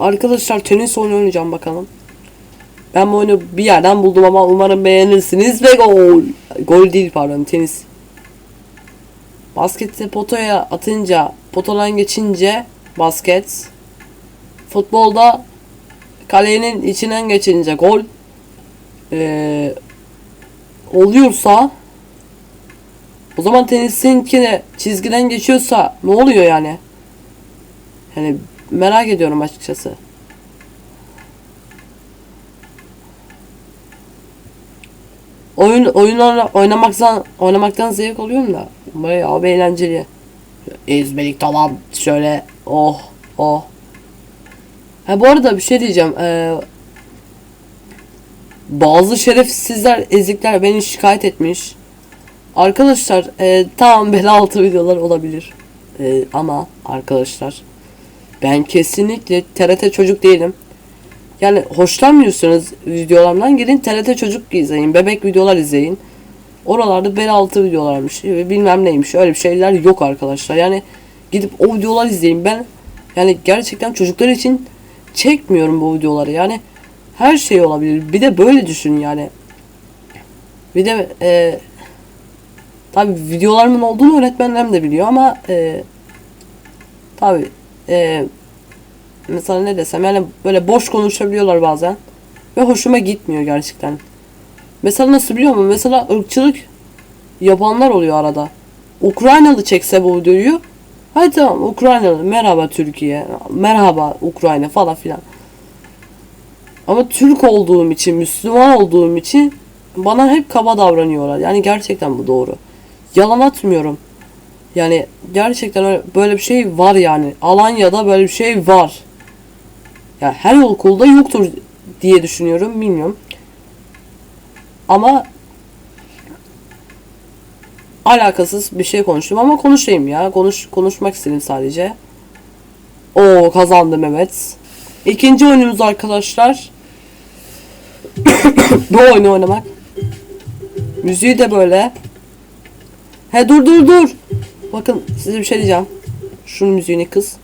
Arkadaşlar tenis oynayacağım bakalım. Ben bu oyunu bir yerden buldum ama umarım beğenirsiniz ve gol. Gol değil pardon tenis. Baskette potaya atınca potadan geçince basket. Futbolda kalenin içinden geçince gol. Ee, oluyorsa o zaman tenisinkine çizgiden geçiyorsa ne oluyor yani? Yani merak ediyorum açıkçası. Oyun oyunlarla oynamaktan oynamaktan zevk alıyorum da bayağı bir eğlenceli. Ezbelik tamam şöyle oh oh. Ha bu arada bir şey diyeceğim. Ee, bazı şerefsizler ezikler beni şikayet etmiş. Arkadaşlar e, tamam bela altı videolar olabilir. E, ama arkadaşlar ben kesinlikle TRT çocuk değilim. Yani hoşlanmıyorsanız videolarımdan gidin TRT çocuk izleyin. Bebek videolar izleyin. Oralarda bel altı videolarmış ve bilmem neymiş. Öyle bir şeyler yok arkadaşlar. Yani gidip o videolar izleyin. Ben yani gerçekten çocuklar için çekmiyorum bu videoları. Yani her şey olabilir. Bir de böyle düşün yani. Bir de e, tabi videolarımın olduğunu öğretmenlerim de biliyor ama e, tabi e, mesela ne desem yani böyle boş konuşabiliyorlar bazen ve hoşuma gitmiyor gerçekten. Mesela nasıl biliyor musun? Mesela ırkçılık yapanlar oluyor arada. Ukraynalı çekse bu videoyu Hadi tamam Ukraynalı merhaba Türkiye merhaba Ukrayna falan filan. Ama Türk olduğum için Müslüman olduğum için bana hep kaba davranıyorlar. Yani gerçekten bu doğru. Yalan atmıyorum. Yani gerçekten öyle, böyle bir şey var yani. Alanya'da böyle bir şey var. Ya her okulda yoktur diye düşünüyorum. Bilmiyorum. Ama alakasız bir şey konuştum ama konuşayım ya. Konuş konuşmak istedim sadece. O kazandım evet. İkinci oyunumuz arkadaşlar. Bu oyunu oynamak. Müziği de böyle. He dur dur dur. Bakın size bir şey diyeceğim. Şunun müziğini kız.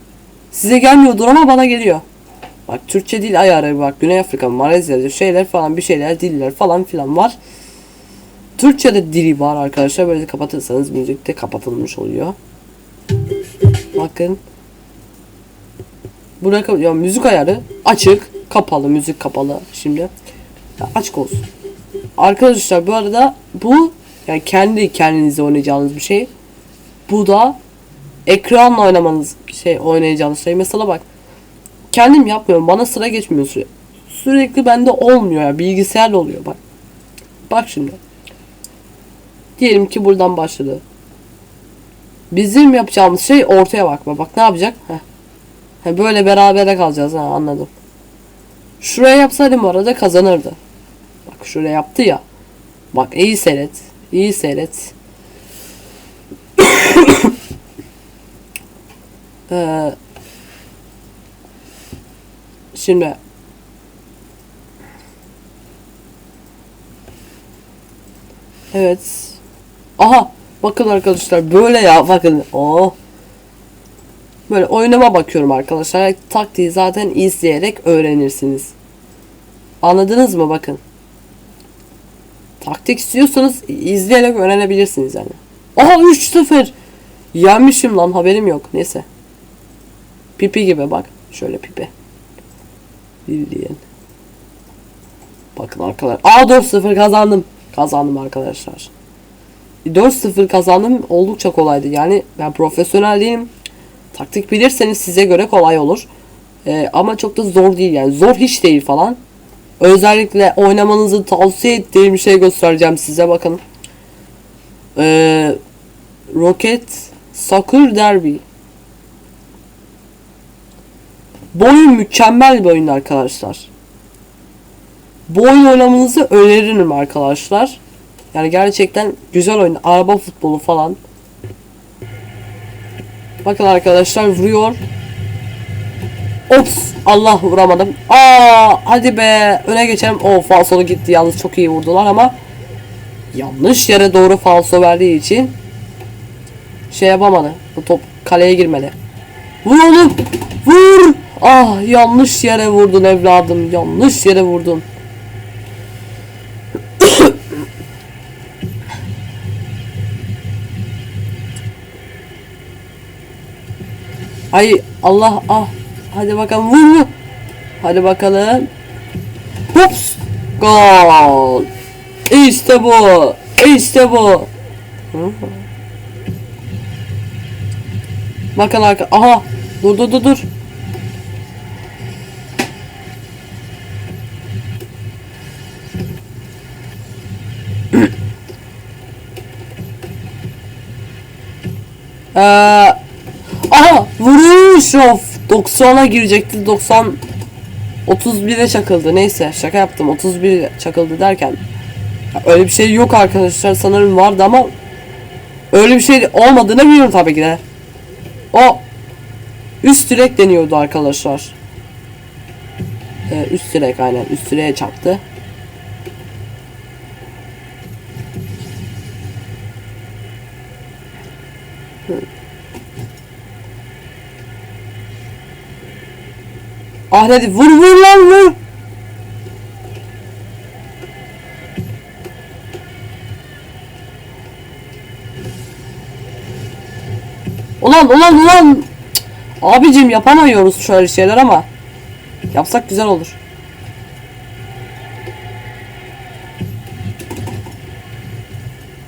Size gelmiyordur ama bana geliyor. Bak Türkçe dil ayarı bak Güney Afrika, Malezya şeyler falan bir şeyler diller falan filan var. Türkçe'de dili var arkadaşlar. Böyle kapatırsanız müzik de kapatılmış oluyor. Bakın. Burada ya müzik ayarı açık, kapalı, müzik kapalı şimdi. Ya açık olsun. Arkadaşlar bu arada bu yani kendi kendinize oynayacağınız bir şey. Bu da ekranla oynamanız şey oynayacağınız şey. Mesela bak kendim yapmıyorum. Bana sıra geçmiyor süre. Sürekli bende olmuyor ya. Bilgisayarla oluyor bak. Bak şimdi. Diyelim ki buradan başladı. Bizim yapacağımız şey ortaya bakma. Bak ne yapacak? Heh. He, böyle berabere kalacağız ha anladım. Şuraya yapsaydım arada kazanırdı. Bak şuraya yaptı ya. Bak iyi seyret. İyi seyret. Ee, şimdi Evet. Aha bakın arkadaşlar böyle ya bakın. Oh. Böyle oynama bakıyorum arkadaşlar. Taktiği zaten izleyerek öğrenirsiniz. Anladınız mı bakın. Taktik istiyorsanız izleyerek öğrenebilirsiniz yani. Aha 3-0. Yenmişim lan haberim yok. Neyse. Pipi gibi bak. Şöyle pipi. Bildiğin. Bakın arkadaşlar. Aa 4-0 kazandım. Kazandım arkadaşlar. 4-0 kazandım oldukça kolaydı. Yani ben profesyonel değilim. Taktik bilirseniz size göre kolay olur. Ee, ama çok da zor değil yani. Zor hiç değil falan. Özellikle oynamanızı tavsiye ettiğim şey göstereceğim size bakın. Ee, Rocket Soccer Derby. Bu oyun mükemmel bir oyun arkadaşlar. Bu oyun oynamanızı öneririm arkadaşlar. Yani gerçekten güzel oyun. Araba futbolu falan. Bakın arkadaşlar vuruyor. Ops Allah vuramadım. Aa hadi be öne geçelim. O falsolu gitti yalnız çok iyi vurdular ama yanlış yere doğru falso verdiği için şey yapamadı. Bu top kaleye girmedi. Vur oğlum. Vur. Ah yanlış yere vurdun evladım. Yanlış yere vurdun. Ay Allah ah. Hadi bakalım vur vur. Hadi bakalım. Hops. Gol. İşte bu. İşte bu. Hı. Bakın arka. Aha. Dur dur dur dur. Ee, aha! Vuruş! Of! 90'a girecekti. 90 31'e çakıldı. Neyse şaka yaptım. 31 çakıldı derken. Öyle bir şey yok arkadaşlar. Sanırım vardı ama öyle bir şey olmadığını biliyorum tabii ki de o üst direk deniyordu arkadaşlar. Ee, üst direk aynen. Üst direğe çarptı. Ah hadi vur vur lan vur. Ulan ulan ulan. Abicim yapamıyoruz şöyle şeyler ama. Yapsak güzel olur.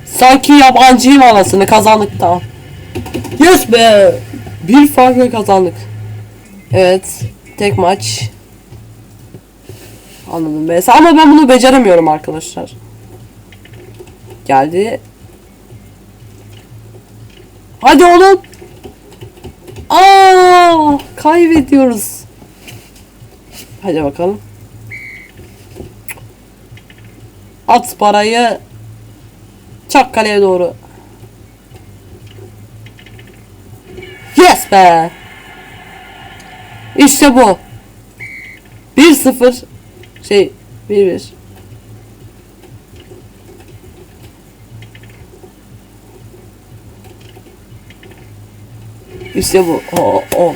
Sanki yabancıyım anasını kazandık tamam. Yes be. Bir farkla kazandık. Evet. Tek maç. Anladım be. Ama ben bunu beceremiyorum arkadaşlar. Geldi. Hadi oğlum. Aa, kaybediyoruz. Hadi bakalım. At parayı. Çak kaleye doğru. Yes be. İşte bu. 1-0 şey 1-1 İşte bu. O, o.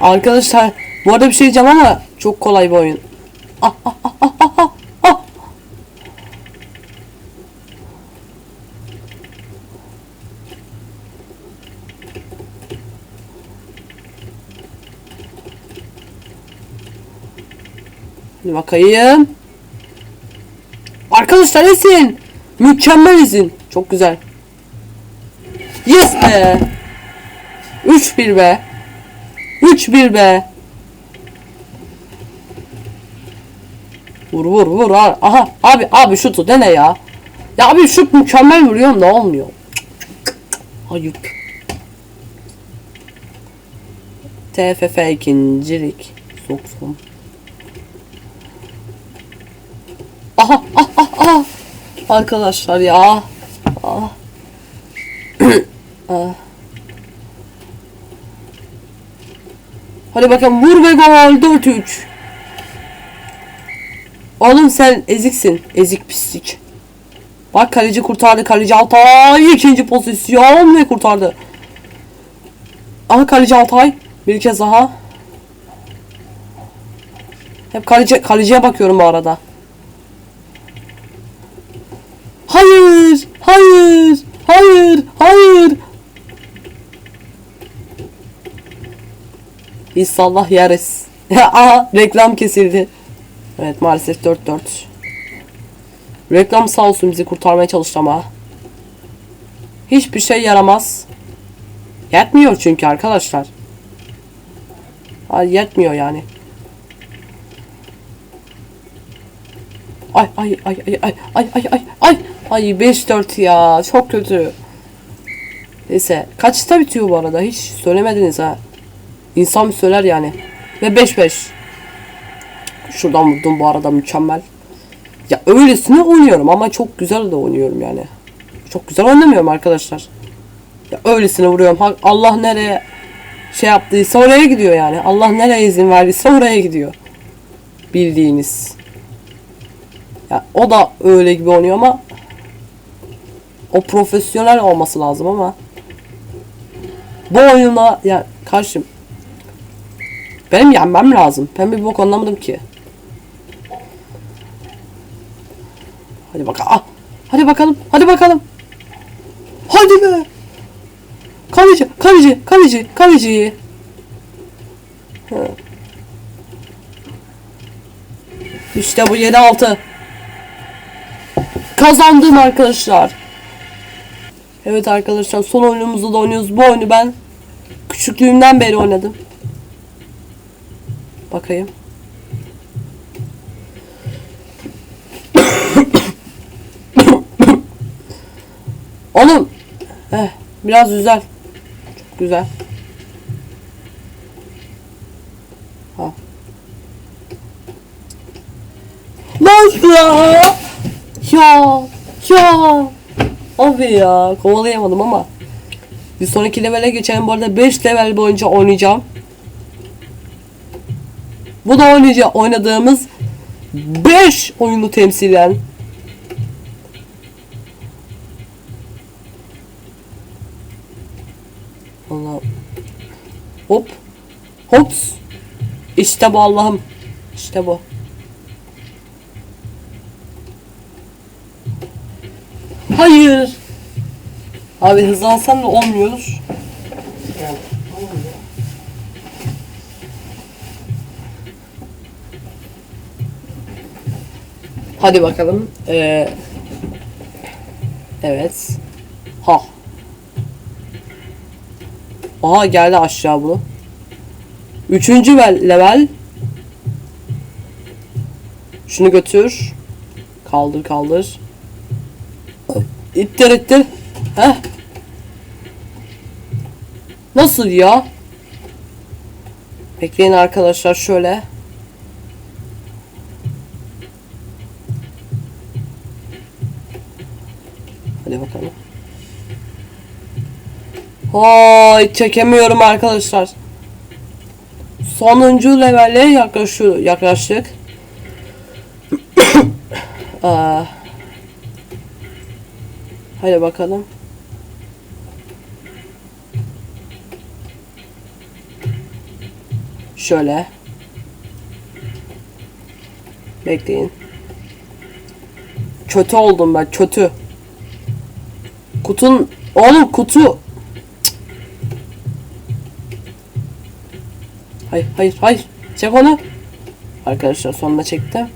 Arkadaşlar bu arada bir şey diyeceğim ama çok kolay bir oyun. Ah, ah, ah. Hadi bakayım. Arkadaşlar esin. Mükemmel izin. Çok güzel. Yes be. 3-1 be. 3-1 be. Vur vur vur. ha- Aha abi abi şutu dene ya. Ya abi şut mükemmel vuruyorum da olmuyor. Ayıp. TFF ikincilik. Soksun. Aha ah ah ah. Arkadaşlar ya. Ah. Ah. Hadi bakalım vur ve gol 4-3. Oğlum sen eziksin. Ezik pislik. Bak kaleci kurtardı. Kaleci Altay ikinci pozisyon ve kurtardı. Aha kaleci Altay. Bir kez daha. Hep kaleci, kaleciye bakıyorum bu arada. Hayır! Hayır! Hayır! İnşallah yeriz. Aha reklam kesildi. Evet maalesef 4-4. Reklam sağ olsun bizi kurtarmaya çalıştı ama. Hiçbir şey yaramaz. Yetmiyor çünkü arkadaşlar. Ay yetmiyor yani. Ay ay ay ay ay ay ay ay ay ay 5-4 ya çok kötü. Neyse kaçta bitiyor bu arada hiç söylemediniz ha. İnsan bir söyler yani. Ve 5-5. Şuradan vurdum bu arada mükemmel. Ya öylesine oynuyorum ama çok güzel de oynuyorum yani. Çok güzel oynamıyorum arkadaşlar. Ya öylesine vuruyorum. Allah nereye şey yaptıysa oraya gidiyor yani. Allah nereye izin verdiyse oraya gidiyor. Bildiğiniz. Ya o da öyle gibi oynuyor ama o profesyonel olması lazım ama bu oyuna ya karşım Benim yenmem lazım. Ben bir bok anlamadım ki. Hadi bakalım. Ah! Hadi bakalım. Hadi bakalım. Hadi be. Kaleci, kaleci, kaleci, kaleci. Ha. İşte bu 7-6. Kazandım arkadaşlar. Evet arkadaşlar son oyunumuzu da oynuyoruz. Bu oyunu ben küçüklüğümden beri oynadım. Bakayım. Oğlum. Heh, biraz güzel. Çok güzel. Ha. Lan ya. Ya. Ya. Abi ya. Kovalayamadım ama. Bir sonraki levele geçelim. Bu arada 5 level boyunca oynayacağım. Bu da oynayacağım. Oynadığımız 5 oyunu temsilen. Allah. Hop. Hops. İşte bu Allah'ım. İşte bu. Hayır. Abi hızlansan da olmuyor. Hadi bakalım. Ee, evet. Ha. Aha geldi aşağı bunu. Üçüncü level. Şunu götür. Kaldır kaldır. İttir ittir. Heh. Nasıl ya? Bekleyin arkadaşlar şöyle. Hay çekemiyorum arkadaşlar. Sonuncu levele yaklaşıyor, yaklaştık. Aa. Hadi bakalım. Şöyle. Bekleyin. Kötü oldum ben kötü. Kutun oğlum kutu. Hayır hayır hayır. Çek onu. Arkadaşlar sonunda çektim.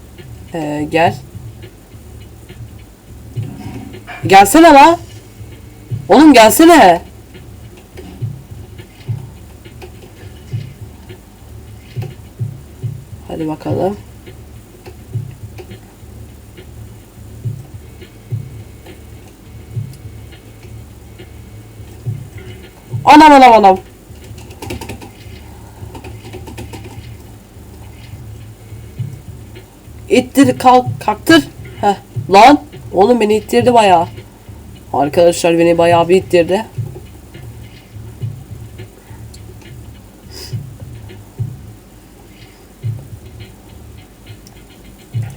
Ee, gel. Gelsene la. Oğlum gelsene. Hadi bakalım. Anam anam anam. İttir kalk kalktır. Heh lan oğlum beni ittirdi bayağı. Arkadaşlar beni bayağı bir ittirdi.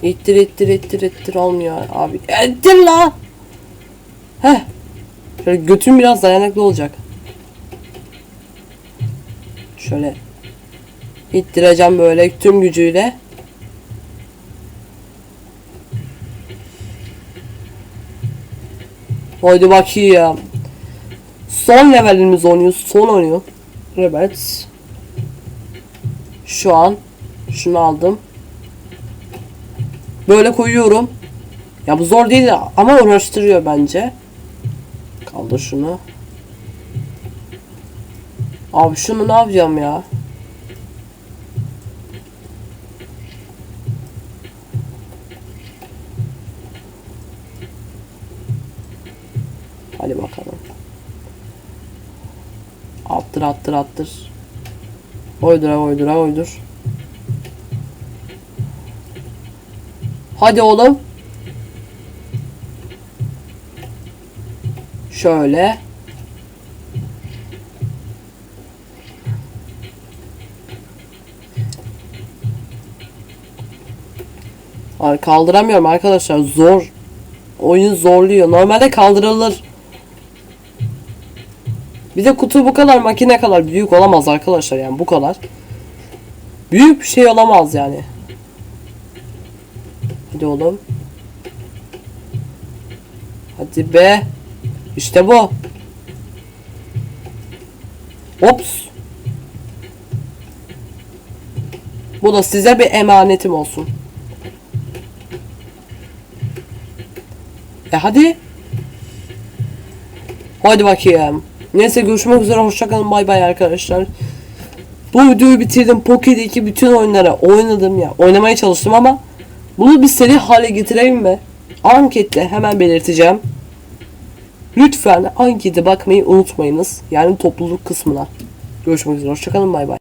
İttir ittir ittir ittir olmuyor abi. İttir lan. Heh. Şöyle götüm biraz dayanıklı olacak. Şöyle ittireceğim böyle tüm gücüyle. Haydi bakayım. Son levelimiz oynuyor. Son oynuyor. Evet. Şu an şunu aldım. Böyle koyuyorum. Ya bu zor değil ama uğraştırıyor bence. Kaldır şunu. Abi şunu ne yapacağım ya? Hadi bakalım. Attır attır attır. Oydura oydura oydur. Hadi oğlum. Şöyle. Kaldıramıyorum arkadaşlar zor. Oyun zorluyor. Normalde kaldırılır. Bir de kutu bu kadar makine kadar büyük olamaz arkadaşlar yani bu kadar. Büyük bir şey olamaz yani. Hadi oğlum. Hadi be. İşte bu. Ops. Bu da size bir emanetim olsun. E hadi. Hadi bakayım. Neyse görüşmek üzere. Hoşçakalın. Bay bay arkadaşlar. Bu videoyu bitirdim. Poké'deki bütün oyunlara oynadım ya. Oynamaya çalıştım ama bunu bir seri hale getireyim mi? Ankette hemen belirteceğim. Lütfen ankete bakmayı unutmayınız. Yani topluluk kısmına. Görüşmek üzere. Hoşçakalın. Bay bay.